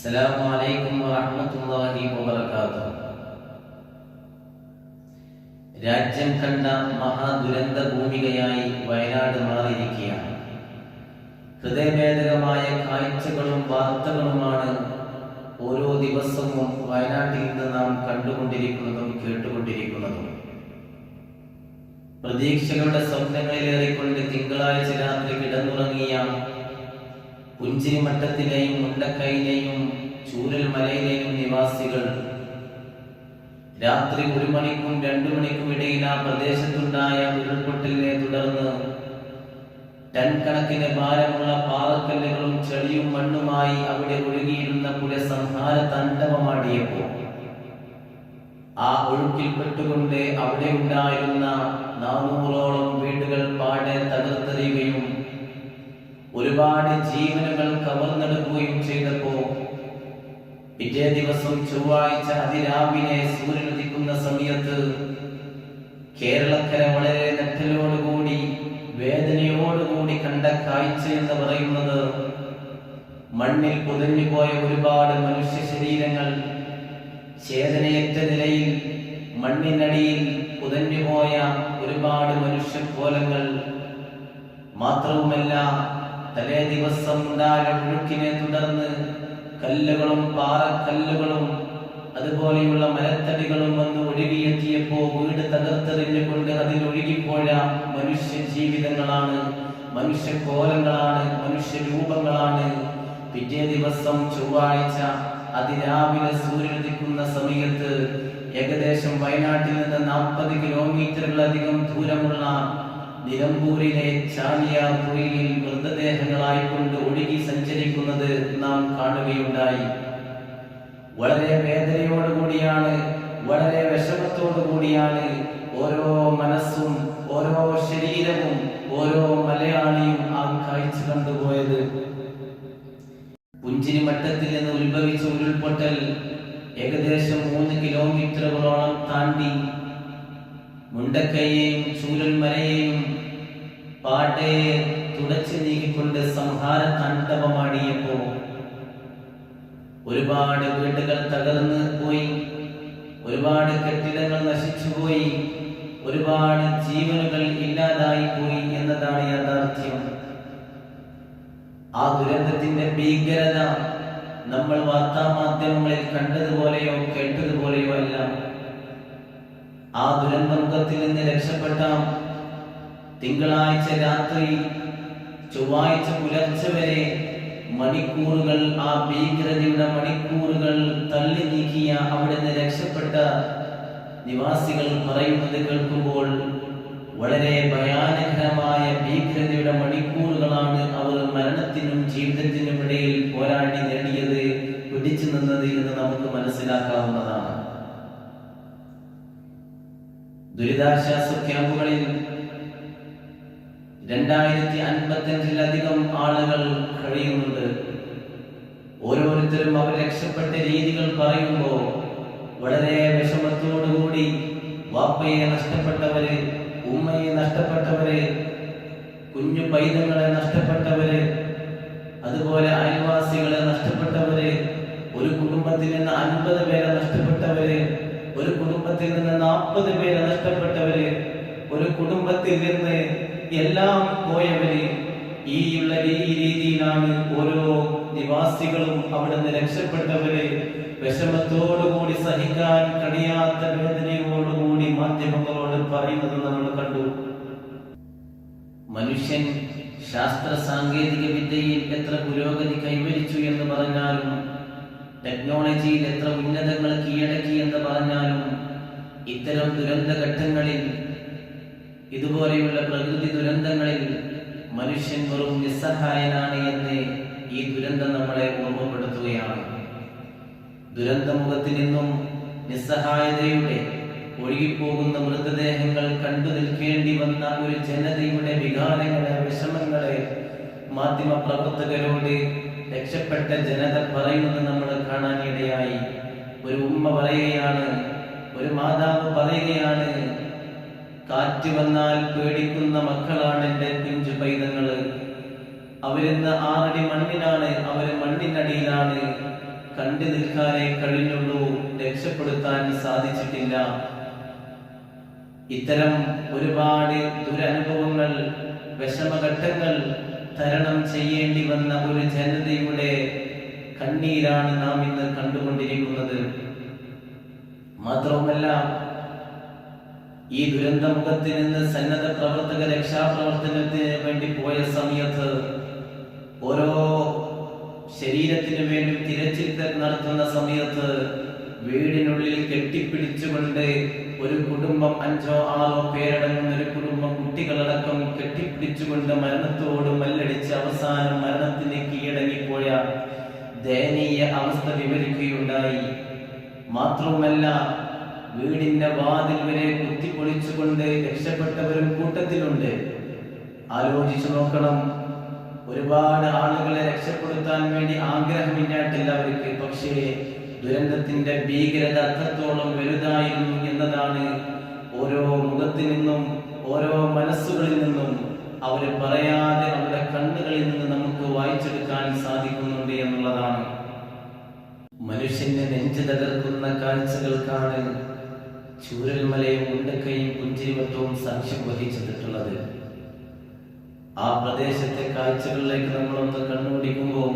السلام عليكم ورحمة الله وبركاته രാജ്യം കണ്ട മഹാദുരന്ത ഭൂമികയായി വയനാട് മാറിയിരിക്കുകയാണ് ഹൃദയഭേദകമായ കാഴ്ചകളും വാർത്തകളുമാണ് ഓരോ ദിവസവും വയനാട്ടിൽ നിന്ന് നാം കണ്ടുകൊണ്ടിരിക്കുന്നതും കേട്ടുകൊണ്ടിരിക്കുന്നതും പ്രതീക്ഷകളുടെ സ്വപ്നങ്ങളിലേറിക്കൊണ്ട് തിങ്കളാഴ്ച രാത്രി കിടന്നുറങ്ങിയ പുഞ്ചിരിമട്ടത്തിലെയും മുണ്ടക്കൈയിലെയും ചൂരൽ മലയിലെയും നിവാസികൾ. രാത്രി ഒരു മണിക്കും രണ്ടു മണിക്കും ഇടയിൽ ആ പ്രദേശത്തുണ്ടായ ഉരുൾപൊട്ടലിനെ തുടർന്ന് ടൺ കണക്കിന് ഭാരമുള്ള പാറക്കല്ലുകളും ചെളിയും മണ്ണുമായി അവിടെ ഒഴുകിയിരുന്ന പുഴ സംഹാര താണ്ഡവമാടിയപ്പോൾ ആ ഒഴുക്കിൽപ്പെട്ടുകൊണ്ട് അവിടെ ഉണ്ടായിരുന്ന നാനൂറോളം ഒരുപാട് ജീവനുകൾ കവർന്നെടുക്കുകയും ചെയ്തപ്പോ പിറ്റേ ദിവസം ചൊവ്വാഴ്ച അതിരാവിലെ സൂര്യൻ ഉദിക്കുന്ന സമയത്ത് കേരളക്കര വളരെ നെറ്റലോടുകൂടി വേദനയോടുകൂടി കണ്ട കാഴ്ച എന്ന് പറയുന്നത് മണ്ണിൽ പുതഞ്ഞുപോയ ഒരുപാട് മനുഷ്യ ശരീരങ്ങൾ ചേതനയറ്റ നിലയിൽ മണ്ണിനടിയിൽ പുതഞ്ഞുപോയ ഒരുപാട് മനുഷ്യ കോലങ്ങൾ മാത്രവുമല്ല തലേ ദിവസം ഉണ്ടായ ഒഴുക്കിനെ തുടർന്ന് കല്ലുകളും പാറക്കല്ലുകളും അതുപോലെയുള്ള മരത്തടികളും വന്ന് ഒഴുകിയെത്തിയപ്പോ വീട് തകർത്തെറിഞ്ഞുകൊണ്ട് അതിൽ ഒഴുകിപ്പോയ മനുഷ്യ ജീവിതങ്ങളാണ് മനുഷ്യ കോലങ്ങളാണ് മനുഷ്യ രൂപങ്ങളാണ് പിറ്റേ ദിവസം ചൊവ്വാഴ്ച അതിരാവിലെ സൂര്യനുദിക്കുന്ന സമയത്ത് ഏകദേശം വയനാട്ടിൽ നിന്ന് നാൽപ്പത് കിലോമീറ്ററിലധികം ദൂരമുള്ള നിലമ്പൂരിലെ ചാലിയാർ പുഴയിൽ മൃതദേഹങ്ങളായി കൊണ്ട് ഒഴുകി സഞ്ചരിക്കുന്നത് നാം കാണുകയുണ്ടായി. വളരെ വേദനയോടുകൂടിയാണ് വളരെ വിഷമത്തോടുകൂടിയാണ് ഓരോ മനസ്സും ഓരോ ശരീരവും ഓരോ മലയാളിയും ആ കാഴ്ച കണ്ടുപോയത്. പുഞ്ചിരി മട്ടത്തിൽ നിന്ന് ഉത്ഭവിച്ച ഉരുൾപൊട്ടൽ ഏകദേശം മൂന്ന് കിലോമീറ്ററുകളോളം താണ്ടി മുണ്ടക്കയെയും ചൂരൽമലയെയും പാട്ടയെ തുടച്ചു നീക്കിക്കൊണ്ട് സംഹാര താണ്ഡവമാടിയപ്പോ ഒരുപാട് വീടുകൾ തകർന്ന് പോയി ഒരുപാട് കെട്ടിടങ്ങൾ നശിച്ചുപോയി ഒരുപാട് ജീവനുകൾ ഇല്ലാതായി പോയി എന്നതാണ് യാഥാർത്ഥ്യം. ആ ദുരന്തത്തിന്റെ ഭീകരത നമ്മൾ വാർത്താ മാധ്യമങ്ങളിൽ കണ്ടതുപോലെയോ കേട്ടതുപോലെയോ അല്ല. ആ ദുരന്തമുഖത്തിൽ നിന്ന് രക്ഷപ്പെട്ട തിങ്കളാഴ്ച രാത്രി ചൊവ്വാഴ്ച പുലർച്ചെ വരെ മണിക്കൂറുകൾ ആ ഭീകരതയുടെ മണിക്കൂറുകൾ തള്ളി നീക്കിയ അവിടെ നിന്ന് രക്ഷപ്പെട്ട നിവാസികൾ പറയുന്നത് കേൾക്കുമ്പോൾ വളരെ ഭയാനകരമായ ഭീകരതയുടെ മണിക്കൂറുകളാണ് അവർ മരണത്തിനും ജീവിതത്തിനും ഇടയിൽ പോരാടി നേടിയത് പിടിച്ചു നിന്നത് എന്ന് നമുക്ക് മനസ്സിലാക്കാവുന്നതാണ്. ദുരിതാശ്വാസ ക്യാമ്പുകളിൽ രണ്ടായിരത്തി അൻപത്തഞ്ചിലധികം ആളുകൾ കഴിയുന്നുണ്ട്. ഓരോരുത്തരും അവർ രക്ഷപ്പെട്ട രീതികൾ പറയുമ്പോൾ വളരെ വിഷമത്തോടുകൂടി വാപ്പയെ നഷ്ടപ്പെട്ടവര് ഉമ്മയെ നഷ്ടപ്പെട്ടവര് കുഞ്ഞു പൈതങ്ങളെ നഷ്ടപ്പെട്ടവര് അതുപോലെ അയൽവാസികളെ നഷ്ടപ്പെട്ടവര് ഒരു കുടുംബത്തിൽ നിന്ന് അൻപത് പേരെ നഷ്ടപ്പെട്ടവര് ഒരു കുടുംബത്തിൽ നിന്ന് നാൽപ്പത് പേരെ നഷ്ടപ്പെട്ടവര് ഒരു കുടുംബത്തിൽ നിന്ന് എല്ലാം പോയവര് ഈയുള്ള ഈ രീതിയിലാണ് ഓരോ നിവാസികളും അവിടെ നിന്ന് രക്ഷപ്പെട്ടവര് വിഷമത്തോടുകൂടി സഹിക്കാൻ കഴിയാത്ത വേദനയോടുകൂടി മാധ്യമങ്ങളോട് പറയുന്നത് നമ്മൾ കണ്ടു. മനുഷ്യൻ ശാസ്ത്ര സാങ്കേതിക വിദ്യയിൽ എത്ര പുരോഗതി കൈവരിച്ചു എന്ന് പറഞ്ഞാലും ടെക്നോളജിയിൽ എത്ര ഉന്നതങ്ങൾ കീഴടക്കി എന്ന് പറഞ്ഞാലും ഇത്തരം ദുരന്ത ഘട്ടങ്ങളിൽ ഇതുപോലെയുള്ള പ്രകൃതി ദുരന്തങ്ങളിൽ മനുഷ്യൻ വെറും നിസ്സഹായനാണ് എന്ന് ഈ ദുരന്തം നമ്മളെ ഓർമ്മപ്പെടുത്തുകയാണ്. ദുരന്തമുഖത്തിൽ നിന്നും നിസ്സഹായതയുടെ ഒഴുകിപ്പോകുന്ന മൃതദേഹങ്ങൾ കണ്ടു നിൽക്കേണ്ടി വന്ന ഒരു ജനതയുടെ വികാരങ്ങളെ വിഷമങ്ങളെ മാധ്യമ പ്രവർത്തകരോട് രക്ഷപ്പെട്ട ജനത പറയുന്നത് നമ്മൾ കാണാനിടയായി ഒരു ഉമ്മ പറയുകയാണ് ഒരു മാതാവ് പറയുകയാണ് കാറ്റ് വന്നാൽ പേടിക്കുന്ന മക്കളാണ് എന്റെ പിഞ്ചു പൈതങ്ങൾ അവരിന്ന് ആറടി മണ്ണിനാണ് അവർ മണ്ണിനടിയിലാണ്. കണ്ടു നിൽക്കാനേ കഴിഞ്ഞുള്ളൂ രക്ഷപ്പെടുത്താൻ സാധിച്ചിട്ടില്ല. ഇത്തരം ഒരുപാട് ദുരനുഭവങ്ങൾ വിഷമഘട്ടങ്ങൾ തരണം ചെയ്യേണ്ടി വന്ന ഒരു ജനതയുടെ കണ്ണീരാണ് നാം ഇന്ന് കണ്ടുകൊണ്ടിരിക്കുന്നത്. മാത്രവുമല്ല ഈ ദുരന്തമുഖത്തിൽ നിന്ന് സന്നദ്ധ പ്രവർത്തക രക്ഷാപ്രവർത്തനത്തിന് വേണ്ടി പോയ സമയത്ത് ഓരോ ശരീരത്തിന് വേണ്ടി തിരച്ചിൽ നടത്തുന്ന സമയത്ത് വീടിനുള്ളിൽ കെട്ടിപ്പിടിച്ചുകൊണ്ട് ഒരു കുടുംബം അഞ്ചോ ആറോ പേരടങ്ങുന്ന ഒരു കുടുംബം കുട്ടികളടക്കം കെട്ടിപ്പിടിച്ചുകൊണ്ട് മരണത്തോട് മല്ലടിച്ച് അവസാനം മരണത്തിന് കീഴടങ്ങിപ്പോയ ദയനീയ അവസ്ഥ വിവരിക്കുകയുണ്ടായി. മാത്രവുമല്ല വീടിന്റെ വാതിൽ വരെ കുത്തിപ്പൊളിച്ചുകൊണ്ട് രക്ഷപ്പെട്ടവരും കൂട്ടത്തിലുണ്ട്. ആലോചിച്ചു നോക്കണം. ഒരുപാട് ആളുകളെ രക്ഷപ്പെടുത്താൻ വേണ്ടി ആഗ്രഹമില്ലാട്ടില്ല അവർക്ക്. പക്ഷേ ദുരന്തത്തിന്റെ ഭീകരത അത്രത്തോളം വലുതായിരുന്നു എന്നതാണ് ഓരോ മുഖത്തു നിന്നും ഓരോ മനസ്സുകളിൽ നിന്നും അവർ പറയാതെ അവരുടെ കണ്ണുകളിൽ നിന്ന് നമുക്ക് വായിച്ചെടുക്കാൻ സാധിക്കുന്നുണ്ട് എന്നുള്ളതാണ്. മനുഷ്യന്റെ നെഞ്ചു തകർക്കുന്ന കാഴ്ചകൾക്കാണ് ചൂരൽമലയും ഉണ്ടക്കയും പുഞ്ചിരിവട്ടവും സാക്ഷ്യം വഹിച്ചിട്ടുള്ളത്. ആ പ്രദേശത്തെ കാഴ്ചകളിലേക്ക് നമ്മളൊന്ന് കണ്ണുപിടിക്കുമ്പോൾ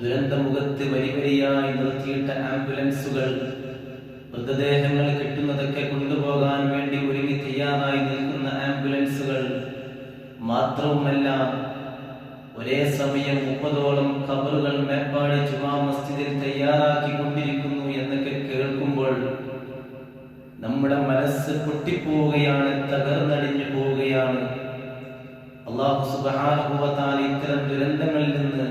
ദുരന്തമുഖത്ത് വരി വരിയായി നിർത്തിയിട്ട ആംബുലൻസുകൾ മൃതദേഹങ്ങൾ കിട്ടുന്നതൊക്കെ കൊണ്ടുപോകാൻ വേണ്ടി ഒരുങ്ങി തയ്യാറായി മാത്രവുമല്ല ഒരേ സമയം മുപ്പതോളം കബറുകൾ മേപ്പാടി ജുമാ മസ്ജിദിൽ തയ്യാറാക്കി കൊണ്ടിരിക്കുന്നു എന്നൊക്കെ കേൾക്കുമ്പോൾ നമ്മുടെ മനസ്സ് പൊട്ടിപ്പോവുകയാണ് തകർന്നടിഞ്ഞു പോവുകയാണ്. അള്ളാഹു സുബാനുഭവത്താൽ ഇത്തരം ദുരന്തങ്ങളിൽ നിന്ന്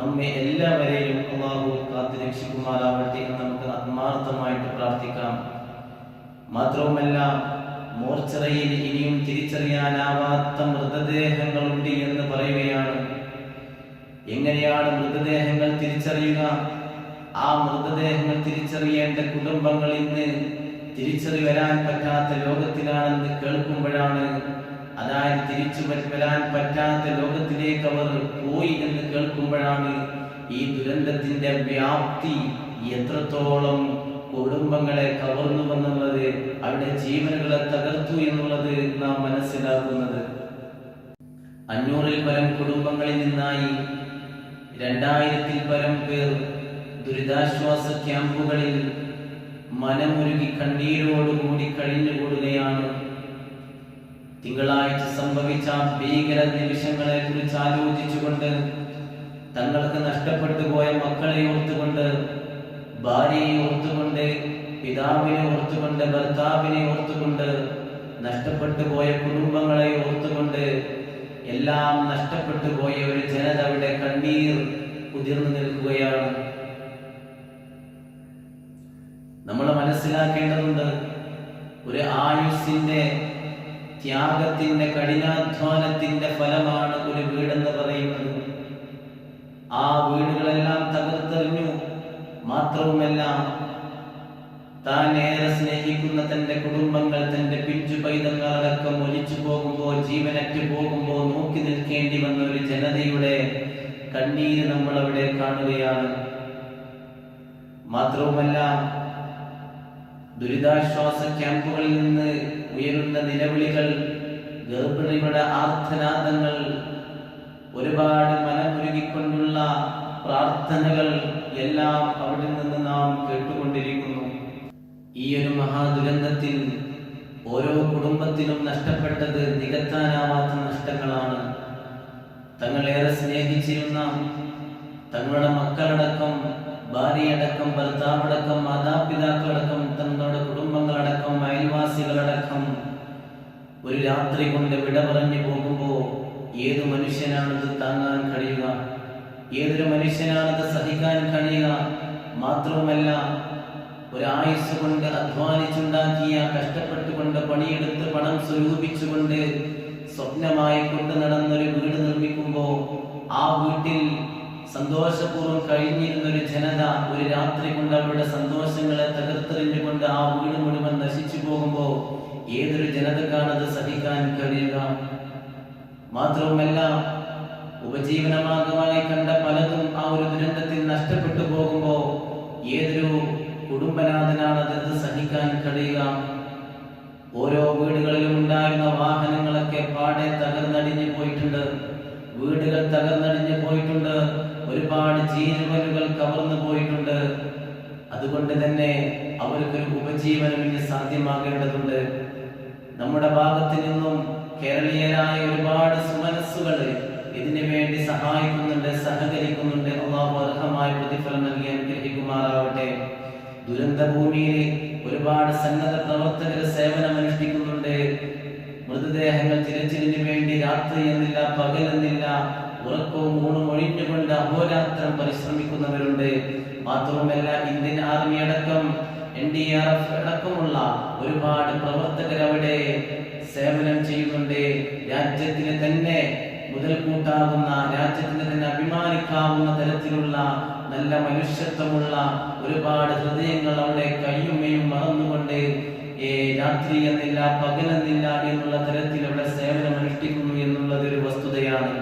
നമ്മെ എല്ലാവരെയും അള്ളാഹു കാത്തു രക്ഷിക്കുമാറാവട്ടെ എന്ന് നമുക്ക് ആത്മാർത്ഥമായിട്ട് പ്രാർത്ഥിക്കാം. മാത്രവുമല്ല മോർച്ചറയിൽ ഇനിയും തിരിച്ചറിയാനാവാത്ത മൃതദേഹങ്ങളുണ്ട് എന്ന് പറയുകയാണ്. എങ്ങനെയാണ് മൃതദേഹങ്ങൾ തിരിച്ചറിയുക? ആ മൃതദേഹങ്ങൾ തിരിച്ചറിയേണ്ട കുടുംബങ്ങൾ ഇന്ന് തിരിച്ചറി വരാൻ പറ്റാത്ത ലോകത്തിലാണെന്ന് കേൾക്കുമ്പോഴാണ്. അതായത് തിരിച്ചു വരാൻ പറ്റാത്ത ലോകത്തിലേക്ക് അവർ പോയി എന്ന് കേൾക്കുമ്പോഴാണ് ഈ ദുരന്തത്തിന്റെ വ്യാപ്തി എത്രത്തോളം കുടുംബങ്ങളെ കവർന്നു എന്നുള്ളത് അവരുടെ ജീവനുകളെ തകർത്തു എന്നുള്ളത് നാം മനസ്സിലാക്കുന്നത്. അഞ്ഞൂറിൽ പരം കുടുംബങ്ങളിൽ നിന്നായി രണ്ടായിരത്തിൽ പരം പേർ ദുരിതാശ്വാസ ക്യാമ്പുകളിൽ മനമുരുകി കണ്ണീരോടുകൂടി കഴിഞ്ഞുകൂടുകയാണ്. തിങ്കളാഴ്ച സംഭവിച്ച ഭീകര നിമിഷങ്ങളെ കുറിച്ച് ആലോചിച്ചുകൊണ്ട് തങ്ങൾക്ക് നഷ്ടപ്പെട്ടു പോയ മക്കളെ ഓർത്തുകൊണ്ട് ഭാര്യയെ ഓർത്തുകൊണ്ട് പിതാവിനെ ഓർത്തുകൊണ്ട് ഭർത്താവിനെ ഓർത്തുകൊണ്ട് നഷ്ടപ്പെട്ടു പോയ കുടുംബങ്ങളെ ഓർത്തുകൊണ്ട് എല്ലാം നഷ്ടപ്പെട്ടു പോയ ഒരു ജനത അവിടെ കണ്ണീർ ഉതിർന്നു നിൽക്കുകയാണ്. നമ്മൾ മനസ്സിലാക്കേണ്ടതുണ്ട് ഒരു ആയുസിന്റെ ത്യാഗത്തിന്റെ കഠിനാധ്വാനത്തിന്റെ ഫലമാണ് ഒരു വീടെന്ന് പറയുന്നത്. ആ വീടുകളെല്ലാം തകർത്തെറിഞ്ഞു. മാത്രവുമല്ല താൻ ഏറെ സ്നേഹിക്കുന്ന തന്റെ കുടുംബങ്ങൾ തന്റെ പിഞ്ചു പൈതങ്ങളടക്കം ഒലിച്ചു പോകുമ്പോൾ ജീവനറ്റ് പോകുമ്പോൾ നോക്കി നിൽക്കേണ്ടി വന്ന ഒരു ജനതയുടെ കണ്ണീര് നമ്മൾ അവിടെ കാണുകയാണ്. മാത്രവുമല്ല ദുരിതാശ്വാസ ക്യാമ്പുകളിൽ നിന്ന് ഉയരുന്ന നിലവിളികൾ ഗർഭിണികളുടെ ആർത്ഥനാദങ്ങൾ ഒരുപാട് മനമുരുകിക്കൊണ്ടുള്ള പ്രാർത്ഥനകൾ എല്ലാം അവിടെ നിന്ന് നാം കേട്ടുകൊണ്ടിരിക്കുന്നു. ഈ ഒരു മഹാദുരന്തത്തിൽ ഓരോ കുടുംബത്തിനും നഷ്ടപ്പെട്ടത് നികത്താനാവാത്ത നഷ്ടങ്ങളാണ്. തങ്ങളേറെ സ്നേഹിച്ചിരുന്ന തങ്ങളുടെ മക്കളടക്കം ഭാര്യയടക്കം ഭർത്താവടക്കം മാതാപിതാക്കളടക്കം തങ്ങളുടെ കുടുംബങ്ങളടക്കം അയൽവാസികളടക്കം ഒരു രാത്രി കൊണ്ട് വിട പറഞ്ഞു പോകുമ്പോൾ ഏത് മനുഷ്യനാണത് താങ്ങാൻ കഴിയുക? ഏതൊരു മനുഷ്യനാണത് സഹിക്കാൻ കഴിയുക? മാത്രവുമല്ല ഒരായുസ് കൊണ്ട് അധ്വാനിച്ചുണ്ടാക്കിയ കഷ്ടപ്പെട്ടുകൊണ്ട് പണിയെടുത്ത് പണം സ്വരൂപിച്ചുകൊണ്ട് സ്വപ്നമായി കൊണ്ട് നടന്നൊരു വീട് നിർമ്മിക്കുമ്പോൾ ആ വീട്ടിൽ സന്തോഷപൂർവം കഴിഞ്ഞിരുന്ന ഒരു ജനത ഒരു രാത്രി കൊണ്ട് അവരുടെ സന്തോഷങ്ങളെ തകർത്തെറിഞ്ഞുകൊണ്ട് ആ വീട് മുഴുവൻ നശിച്ചു പോകുമ്പോൾ ഏതൊരു ജനതക്കാണത് സഹിക്കാൻ കഴിയുക? മാത്രവുമല്ല ഉപജീവനമാർഗമായി കണ്ട പലതും ആ ഒരു ദുരന്തത്തിൽ നഷ്ടപ്പെട്ടു പോകുമ്പോൾ ഏതൊരു കുടുംബനാഥനാണ് അത് സഹിക്കാൻ കഴിയുക? ഓരോ വീടുകളിലും ഉണ്ടായിരുന്ന വാഹനങ്ങളൊക്കെ പാടെ തകർന്നടിഞ്ഞു പോയിട്ടുണ്ട്. വീടുകൾ തകർന്നടിഞ്ഞു പോയിട്ടുണ്ട്. ഒരുപാട് ജീവനുകൾ കവർന്നു പോയിട്ടുണ്ട്. അതുകൊണ്ട് തന്നെ അവർക്കൊരു ഉപജീവനം ഇനി സാധ്യമാകേണ്ടതുണ്ട്. നമ്മുടെ ഭാഗത്ത് നിന്നും കേരളീയരായ ഒരുപാട് സുമനസ്സുകൾ ഇതിനു വേണ്ടി സഹായിക്കുന്നുണ്ട് സഹകരിക്കുന്നുണ്ട്. അള്ളാഹു അർഹമായ പ്രതിഫലം നൽകി അനുഗ്രഹിക്കുമാറാവട്ടെ. ദുരന്ത ഭൂമിയിൽ ഒരുപാട് സന്നദ്ധ പ്രവർത്തകർ സേവനം അനുഷ്ഠിക്കുന്നുണ്ട് മൃതദേഹങ്ങൾ തിരച്ചിലിന് വേണ്ടി രാത്രി എന്നില്ല പകൽ എന്നില്ല ഉറക്കവും ഊണും ഒഴിഞ്ഞുകൊണ്ട് അഹോരാത്രം പരിശ്രമിക്കുന്നവരുണ്ട്. മാത്രവുമല്ല ഇന്ത്യൻ ആർമി അടക്കം എൻ ഡി ആർ എഫ് അടക്കമുള്ള ഒരുപാട് പ്രവർത്തകർ അവിടെ സേവനം ചെയ്യുന്നുണ്ട്. രാജ്യത്തിന് തന്നെ മുതൽക്കൂട്ടാവുന്ന രാജ്യത്തിന് തന്നെ അഭിമാനിക്കാവുന്ന തരത്തിലുള്ള നല്ല മനുഷ്യത്വമുള്ള ഒരുപാട് ഹൃദയങ്ങൾ അവിടെ കയ്യുമ്മയും മറന്നുകൊണ്ട് രാത്രി എന്നില്ല പകലെന്നില്ല എന്നുള്ള തരത്തിൽ അവിടെ സേവനം അനുഷ്ഠിക്കുന്നു എന്നുള്ളത് ഒരു വസ്തുതയാണ്.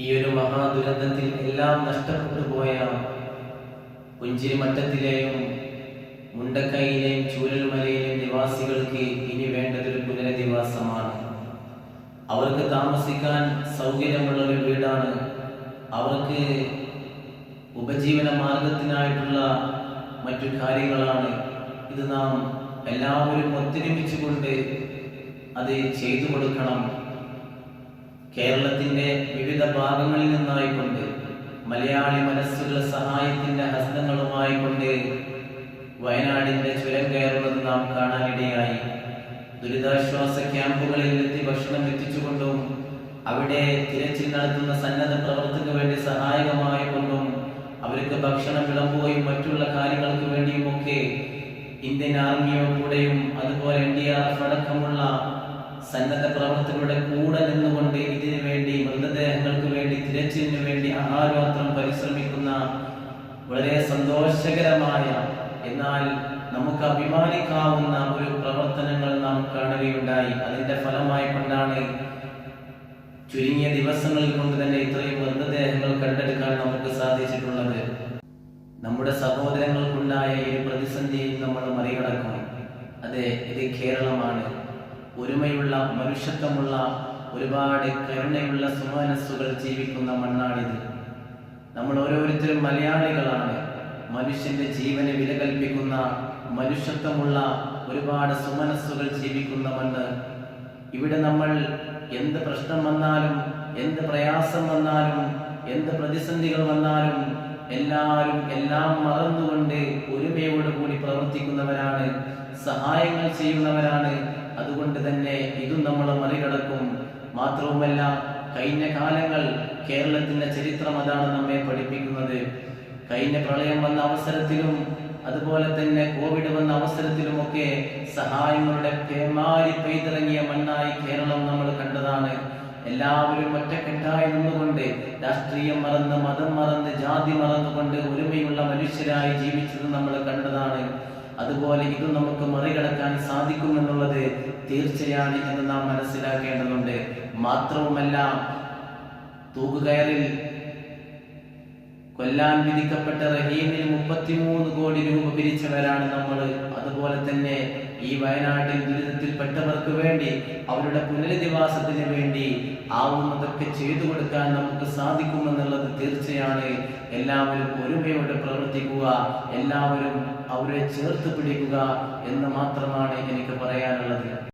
ഈ ഒരു മഹാദുരന്തത്തിൽ എല്ലാം നഷ്ടപ്പെട്ടു പോയ പുഞ്ചിരിമട്ടത്തിലെയും മുണ്ടക്കൈയിലെയും ചൂരൽമലയിലെയും നിവാസികൾക്ക് ഇനി വേണ്ടതൊരു പുനരധിവാസമാണ്. അവർക്ക് താമസിക്കാൻ സൗകര്യമുള്ള ഒരു വീടാണ്. അവർക്ക് ഉപജീവന മാർഗത്തിനായിട്ടുള്ള മറ്റു കാര്യങ്ങളാണ്. ഇത് നാം എല്ലാവരും ഒത്തൊരുമിച്ചുകൊണ്ട് അത് ചെയ്തു കൊടുക്കണം. കേരളത്തിന്റെ വിവിധ ഭാഗങ്ങളിൽ നിന്നായിക്കൊണ്ട് മലയാളി മനസ്സുകളുടെ സഹായത്തിന്റെ ഹസ്തങ്ങളുമായിക്കൊണ്ട് വയനാടിന്റെ ചുരം കയറുന്നത് നാം കാണാനിടയായി. ദുരിതാശ്വാസ ക്യാമ്പുകളിൽ എത്തി ഭക്ഷണം എത്തിച്ചുകൊണ്ടും അവിടെ തിരച്ചിൽ നടത്തുന്ന സന്നദ്ധ പ്രവർത്തകർക്ക് വേണ്ടി സഹായകമായി കൊണ്ടും അവർക്ക് ഭക്ഷണം വിളമ്പുകയും മറ്റുള്ള കാര്യങ്ങൾക്ക് വേണ്ടിയും ഒക്കെ ഇന്ത്യൻ ആർമിയുടെ കൂടെയും അതുപോലെ ഇന്ത്യ അടക്കമുള്ള സന്നദ്ധ പ്രവർത്തകരുടെ കൂടെ നിന്നുകൊണ്ട് ഇതിനു വേണ്ടി മൃതദേഹങ്ങൾക്ക് വേണ്ടി തിരച്ചിലിന് വേണ്ടി ആഹാരമാത്രം പരിശ്രമിക്കുന്ന വളരെ സന്തോഷകരമായ എന്നാൽ നമുക്ക് അഭിമാനിക്കാവുന്ന ഒരു പ്രവർത്തനങ്ങൾ നാം കാണുകയുണ്ടായി. അതിന്റെ ഫലമായി കൊണ്ടാണ് ചുരുങ്ങിയ ദിവസങ്ങളിൽ കൊണ്ട് തന്നെ ഇത്രയും മൃതദേഹങ്ങൾ കണ്ടെടുക്കാൻ നമുക്ക് സാധിച്ചിട്ടുള്ളത്. നമ്മുടെ സഹോദരങ്ങൾക്കുണ്ടായ ഈ പ്രതിസന്ധിയിൽ നമ്മൾ മറികടക്കും. അതെ ഇത് കേരളമാണ്. ഒരുമയുള്ള മനുഷ്യത്വമുള്ള ഒരുപാട് കരുണയുള്ള സുമനസ്സുകൾ ജീവിക്കുന്ന മണ്ണാണിത്. നമ്മൾ ഓരോരുത്തരും മലയാളികളാണ്. മനുഷ്യന്റെ ജീവനെ വിലകൽപ്പിക്കുന്ന മനുഷ്യത്വമുള്ള ഒരുപാട് സുമനസ്സുകൾ ജീവിക്കുന്ന മണ്ണ് ഇവിടെ നമ്മൾ എന്ത് പ്രശ്നം വന്നാലും എന്ത് പ്രയാസം വന്നാലും എന്ത് പ്രതിസന്ധികൾ വന്നാലും എല്ലാവരും എല്ലാം മറന്നുകൊണ്ട് ഒരുമയോട് കൂടി പ്രവർത്തിക്കുന്നവരാണ് സഹായങ്ങൾ ചെയ്യുന്നവരാണ്. അതുകൊണ്ട് തന്നെ ഇതും നമ്മൾ മറികടക്കും. മാത്രവുമല്ല കഴിഞ്ഞ കാലങ്ങൾ കേരളത്തിന്റെ ചരിത്രം അതാണ് നമ്മെ പഠിപ്പിക്കുന്നത്. കഴിഞ്ഞ പ്രളയം വന്ന അവസരത്തിലും അതുപോലെ തന്നെ കോവിഡ് വന്ന അവസരത്തിലുമൊക്കെ സഹായങ്ങളുടെ പേമാരി പെയ്തിറങ്ങിയ മണ്ണായി കേരളം നമ്മൾ കണ്ടതാണ്. എല്ലാവരും ഒറ്റക്കെട്ടായി നിന്നുകൊണ്ട് രാഷ്ട്രീയം മറന്ന് മതം മറന്ന് ജാതി മറന്നുകൊണ്ട് ഒരുമയുള്ള മനുഷ്യരായി ജീവിച്ചത് നമ്മൾ കണ്ടതാണ്. അതുപോലെ ഇത് നമുക്ക് മറികടക്കാൻ സാധിക്കുമെന്നുള്ളത് തീർച്ചയാണ് എന്ന് നാം മനസ്സിലാക്കേണ്ടതുണ്ട്. മാത്രവുമല്ല തൂക്കുകയറിൽ കൊല്ലാൻ വിധിക്കപ്പെട്ട റഹീമിന് മുപ്പത്തിമൂന്ന് കോടി രൂപ പിരിച്ചവരാണ് നമ്മൾ അതുപോലെ തന്നെ ഈ വയനാട്ടിൽ ദുരിതത്തിൽപ്പെട്ടവർക്ക് വേണ്ടി അവരുടെ പുനരധിവാസത്തിന് വേണ്ടി ആവുന്നതൊക്കെ ചെയ്തു കൊടുക്കാൻ നമുക്ക് സാധിക്കുമെന്നുള്ളത് തീർച്ചയാണ്. എല്ലാവരും ഒരുമയോടെ പ്രവർത്തിക്കുക എല്ലാവരും അവരെ ചേർത്ത് പിടിക്കുക എന്ന് മാത്രമാണ് എനിക്ക് പറയാനുള്ളത്.